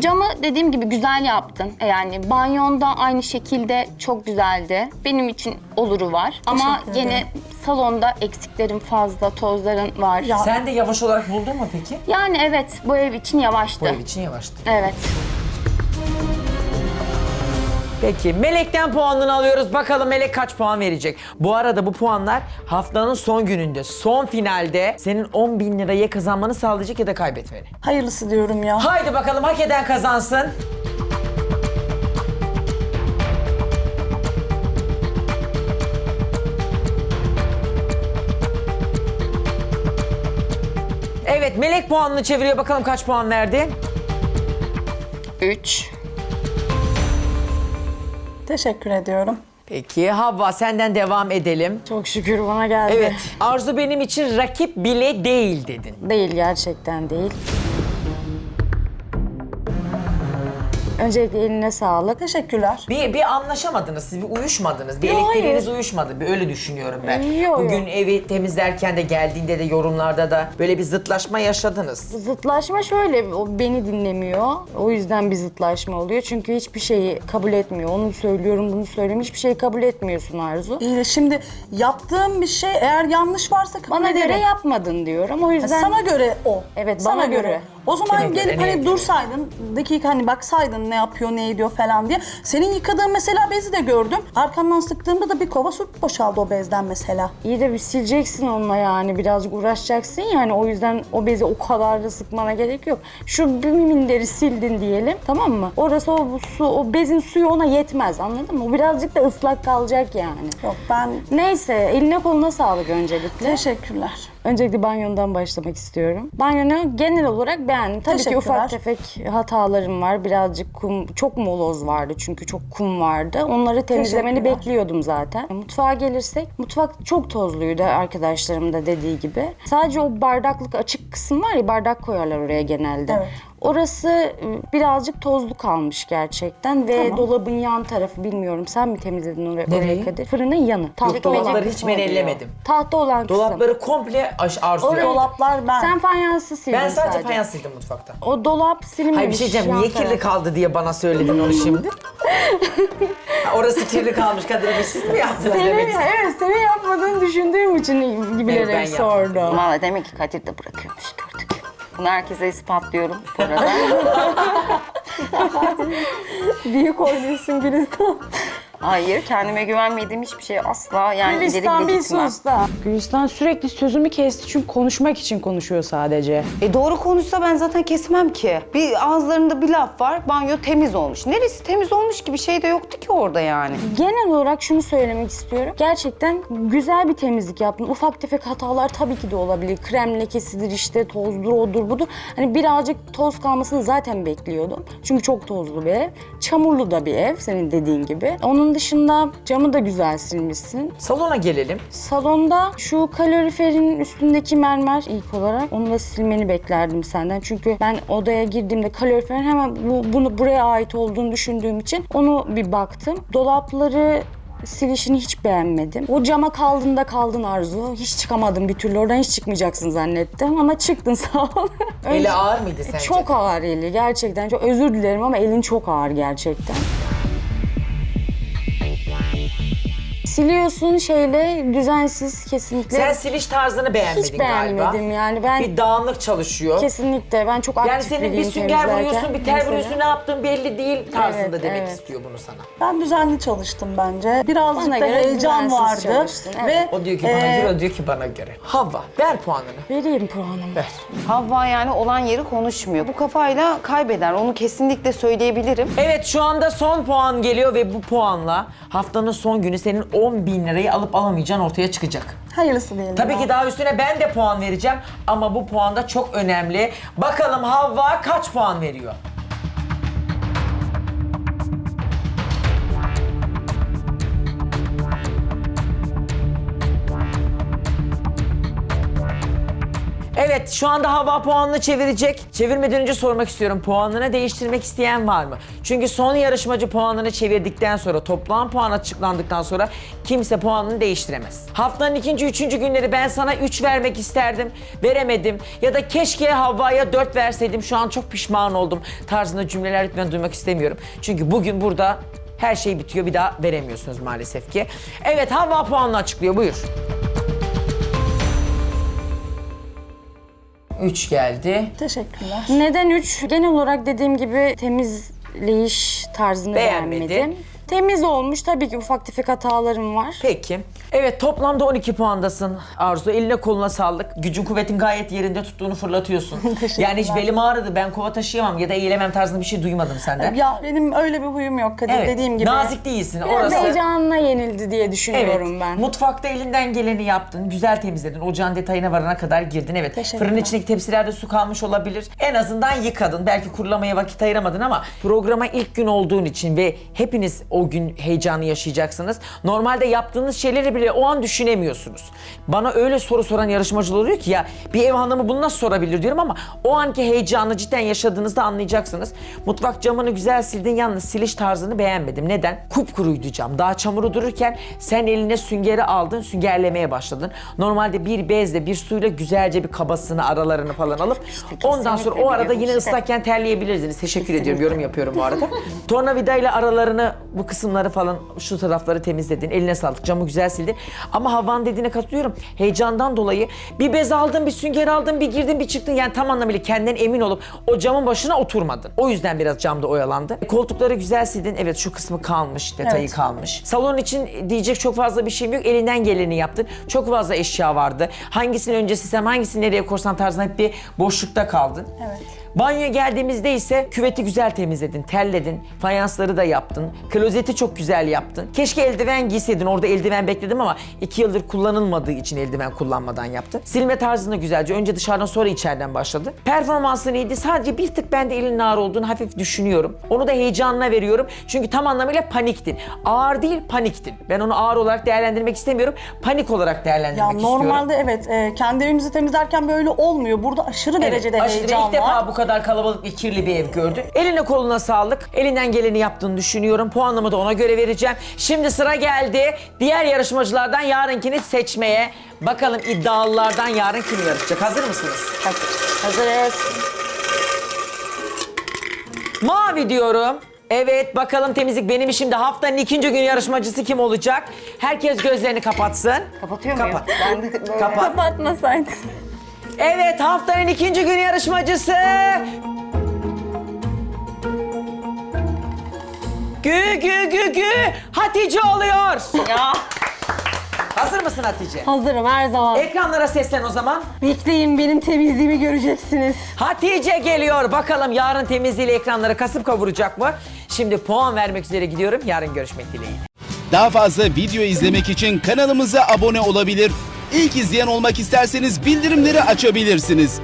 Camı dediğim gibi güzel yaptın. Yani banyonda aynı şekilde çok güzeldi. Benim için oluru var. Ama Teşekkür gene ederim. salonda eksiklerin fazla, tozların var. Ya- Sen de yavaş olarak buldun mu peki? Yani evet bu ev için yavaştı. Bu ev için yavaştı. Evet. Peki Melek'ten puanını alıyoruz. Bakalım Melek kaç puan verecek? Bu arada bu puanlar haftanın son gününde, son finalde senin 10 bin lirayı kazanmanı sağlayacak ya da kaybetmeni. Hayırlısı diyorum ya. Haydi bakalım hak eden kazansın. Evet Melek puanını çeviriyor. Bakalım kaç puan verdi? 3. Teşekkür ediyorum. Peki Havva senden devam edelim. Çok şükür bana geldi. Evet Arzu benim için rakip bile değil dedin. Değil gerçekten değil. Öncelikle eline sağlık. Teşekkürler. Bir, bir anlaşamadınız, siz bir uyuşmadınız. Bir Yo, elektriğiniz hayır. uyuşmadı. Bir öyle düşünüyorum ben. Yo, yo. Bugün evi temizlerken de geldiğinde de yorumlarda da böyle bir zıtlaşma yaşadınız. Zıtlaşma şöyle, o beni dinlemiyor. O yüzden bir zıtlaşma oluyor. Çünkü hiçbir şeyi kabul etmiyor. Onu söylüyorum, bunu söylüyorum. Hiçbir şeyi kabul etmiyorsun Arzu. İyi şimdi yaptığım bir şey eğer yanlış varsa kabul Bana ederim. göre yapmadın diyorum. O yüzden Sana göre o. Evet, Sana bana göre. göre. O zaman Kime göre, gelip neye hani göre? dursaydın, dakika hani baksaydın ne yapıyor, ne ediyor falan diye. Senin yıkadığın mesela bezi de gördüm. Arkamdan sıktığımda da bir kova su boşaldı o bezden mesela. iyi de bir sileceksin onunla yani. Birazcık uğraşacaksın yani. O yüzden o bezi o kadar da sıkmana gerek yok. Şu bir minderi sildin diyelim. Tamam mı? Orası o bu su, o bezin suyu ona yetmez. Anladın mı? O birazcık da ıslak kalacak yani. Yok ben Neyse eline koluna sağlık öncelikle. teşekkürler. Öncelikle banyondan başlamak istiyorum. Banyonu genel olarak beğendim. Tabii ki ufak tefek hatalarım var. Birazcık kum, çok moloz vardı çünkü çok kum vardı. Onları temizlemeni bekliyordum zaten. Mutfağa gelirsek, mutfak çok tozluydu arkadaşlarım da dediği gibi. Sadece o bardaklık açık kısım var ya, bardak koyarlar oraya genelde. Evet. Orası ı, birazcık tozlu kalmış gerçekten ve Tamam. dolabın yan tarafı bilmiyorum sen mi temizledin orayı, Nereyi? orayı Kadir? Fırının yanı. Tahta olan dolapları hiç kısmı ben oluyor. ellemedim. Tahta olan kısım. Dolapları komple aş arzu Orayı- Dolaplar ben. Sen fayansı sildin Ben sadece fayans sildim mutfakta. O dolap silinmemiş. Hayır bir şey diyeceğim. yan Niye kirli taraf. kaldı diye bana söyledin onu şimdi? Ha, Orası kirli kalmış Kadir Bey siz mi yaptınız Senin, demek istedim. evet, senin yapmadığını düşündüğüm için Evet, bilerek ben yaptım. sordum. Valla demek ki Kadir de bırakıyormuş. Bunu herkese ispatlıyorum bu arada. Büyük oynuyorsun Gülistan. Hayır, kendime güvenmediğim hiçbir şey asla yani ileri Gülistan bile bir gitmem. sus da. Gülistan sürekli sözümü kesti çünkü konuşmak için konuşuyor sadece. E doğru konuşsa ben zaten kesmem ki. Bir ağızlarında bir laf var. Banyo temiz olmuş. Neresi temiz olmuş ki bir şey de yoktu ki orada yani. Genel olarak şunu söylemek istiyorum. Gerçekten güzel bir temizlik yaptın. Ufak tefek hatalar tabii ki de olabilir. Krem lekesidir işte tozdur odur budur. Hani birazcık toz kalmasını zaten bekliyordum. Çünkü çok tozlu bir ev. Çamurlu da bir ev senin dediğin gibi. Onun dışında camı da güzel silmişsin. Salona gelelim. Salonda şu kaloriferin üstündeki mermer ilk olarak onu da silmeni beklerdim senden. Çünkü ben odaya girdiğimde kaloriferin hemen bu, bunu buraya ait olduğunu düşündüğüm için onu bir baktım. Dolapları silişini hiç beğenmedim. O cama kaldığında kaldın Arzu. Hiç çıkamadın bir türlü. Oradan hiç çıkmayacaksın zannettim ama çıktın sağ ol. Eli ağır mıydı sence? Çok ağır eli gerçekten. Çok özür dilerim ama elin çok ağır gerçekten. Siliyorsun şeyle düzensiz kesinlikle. Sen siliş tarzını beğenmedin Hiç galiba. beğenmedim yani. Ben Bir dağınık çalışıyor. kesinlikle ben çok aktif Yani senin bir biriyim sünger temizlerken. vuruyorsun, bir tel Mesela. vuruyorsun, ne yaptığın belli değil tarzında Evet, demek evet. istiyor bunu sana. Ben düzenli çalıştım bence. Birazcık Bana da göre heyecan düzensiz vardı. çalıştın, evet. Ve O diyor ki bana e, göre, o diyor ki bana göre. Havva, ver puanını. Vereyim puanımı. Ver. Havva yani olan yeri konuşmuyor. Bu kafayla kaybeder. Onu kesinlikle söyleyebilirim. Evet şu anda son puan geliyor ve bu puanla haftanın son günü senin 10 bin lirayı alıp alamayacağın ortaya çıkacak. hayırlısı diyelim. Tabii ki daha üstüne ben de puan vereceğim ama bu puan da çok önemli. Bakalım Havva kaç puan veriyor? Evet şu anda hava puanını çevirecek. Çevirmeden önce sormak istiyorum. Puanını değiştirmek isteyen var mı? Çünkü son yarışmacı puanını çevirdikten sonra toplam puan açıklandıktan sonra kimse puanını değiştiremez. Haftanın ikinci, üçüncü günleri ben sana 3 vermek isterdim. Veremedim. Ya da keşke Havva'ya 4 verseydim. Şu an çok pişman oldum. Tarzında cümleler lütfen duymak istemiyorum. Çünkü bugün burada her şey bitiyor. Bir daha veremiyorsunuz maalesef ki. Evet Havva puanını açıklıyor. Buyur. 3 geldi. Teşekkürler. Neden 3? Genel olarak dediğim gibi temizleyiş tarzını Beğenmedin. beğenmedim. Temiz olmuş. Tabii ki ufak tefek hatalarım var. Peki. Evet toplamda 12 puandasın Arzu. Eline koluna sağlık. Gücün kuvvetin gayet yerinde tuttuğunu fırlatıyorsun. yani hiç belim ağrıdı ben kova taşıyamam ya da eğilemem tarzında bir şey duymadım senden. Ya benim öyle bir huyum yok Kadir evet. dediğim gibi. Nazik değilsin. Biraz Orası heyecanına yenildi diye düşünüyorum ben. Mutfakta elinden geleni yaptın. Güzel temizledin. Ocağın detayına varana kadar girdin. Evet. Teşekkürler. Fırının içindeki tepsilerde su kalmış olabilir. En azından yıkadın. Belki kurulamaya vakit ayıramadın ama programa ilk gün olduğun için ve hepiniz o gün heyecanı yaşayacaksınız. Normalde yaptığınız şeyleri bile o an düşünemiyorsunuz. Bana öyle soru soran yarışmacılar oluyor ki ya bir ev hanımı bunu nasıl sorabilir diyorum ama o anki heyecanı cidden yaşadığınızda anlayacaksınız. Mutfak camını güzel sildin yalnız siliş tarzını beğenmedim. Neden? Kupkuruydu cam. Daha çamuru dururken sen eline süngeri aldın, süngerlemeye başladın. Normalde bir bezle, bir suyla güzelce bir kabasını, aralarını falan alıp ondan sonra o arada yine ıslakken terleyebilirdiniz. Teşekkür ediyorum. Yorum yapıyorum bu arada. Tornavidayla aralarını, bu kısımları falan şu tarafları temizledin. Eline sağlık. Camı güzel sildin. Ama havan dediğine katılıyorum. Heyecandan dolayı bir bez aldın, bir sünger aldın, bir girdin, bir çıktın. Yani tam anlamıyla kendinden emin olup o camın başına oturmadın. O yüzden biraz camda oyalandı. Koltukları güzel sildin. Evet şu kısmı kalmış, detayı Evet. kalmış. Salon için diyecek çok fazla bir şeyim yok. Elinden geleni yaptın. Çok fazla eşya vardı. Hangisini önce silsem, hangisini nereye korsam tarzında hep bir boşlukta kaldın. Evet. Banyoya geldiğimizde ise küveti güzel temizledin, terledin, fayansları da yaptın, klozeti çok güzel yaptın. Keşke eldiven giyseydin, orada eldiven bekledim ama iki yıldır kullanılmadığı için eldiven kullanmadan yaptın. Silme tarzını güzelce, önce dışarıdan sonra içeriden başladı. Performansın iyiydi, sadece bir tık bende elin ağır olduğunu hafif düşünüyorum. Onu da heyecanına veriyorum çünkü tam anlamıyla paniktin. Ağır değil, paniktin. Ben onu ağır olarak değerlendirmek istemiyorum, panik olarak Ya değerlendirmek istiyorum. normalde evet e, kendi evimizi temizlerken böyle olmuyor. Burada aşırı Evet, derecede aşırı heyecan ilk defa var. bu kadar kalabalık ve kirli bir ev gördün. Eline koluna sağlık. Elinden geleni yaptığını düşünüyorum. Puanımı da ona göre vereceğim. Şimdi sıra geldi. Diğer yarışmacılardan yarınkini seçmeye. Bakalım iddialılardan yarın kim yarışacak? Hazır mısınız? Hazırız. Mavi diyorum. Evet bakalım temizlik benim işimde. Haftanın ikinci gün yarışmacısı kim olacak? Herkes gözlerini kapatsın. Kapatıyor muyum? Kapat. Ben de böyle. Kapat. Kapatmasaydın. Evet haftanın ikinci gün yarışmacısı. Gü gü gü gü Hatice oluyor. Ya. Hazır mısın Hatice? Hazırım her zaman. Ekranlara seslen o zaman. Bekleyin benim temizliğimi göreceksiniz. Hatice geliyor. Bakalım yarın temizliğiyle ekranları kasıp kavuracak mı? Şimdi puan vermek üzere gidiyorum. Yarın görüşmek dileğiyle. Daha fazla video izlemek için kanalımıza abone olabilir. İlk izleyen olmak isterseniz bildirimleri açabilirsiniz.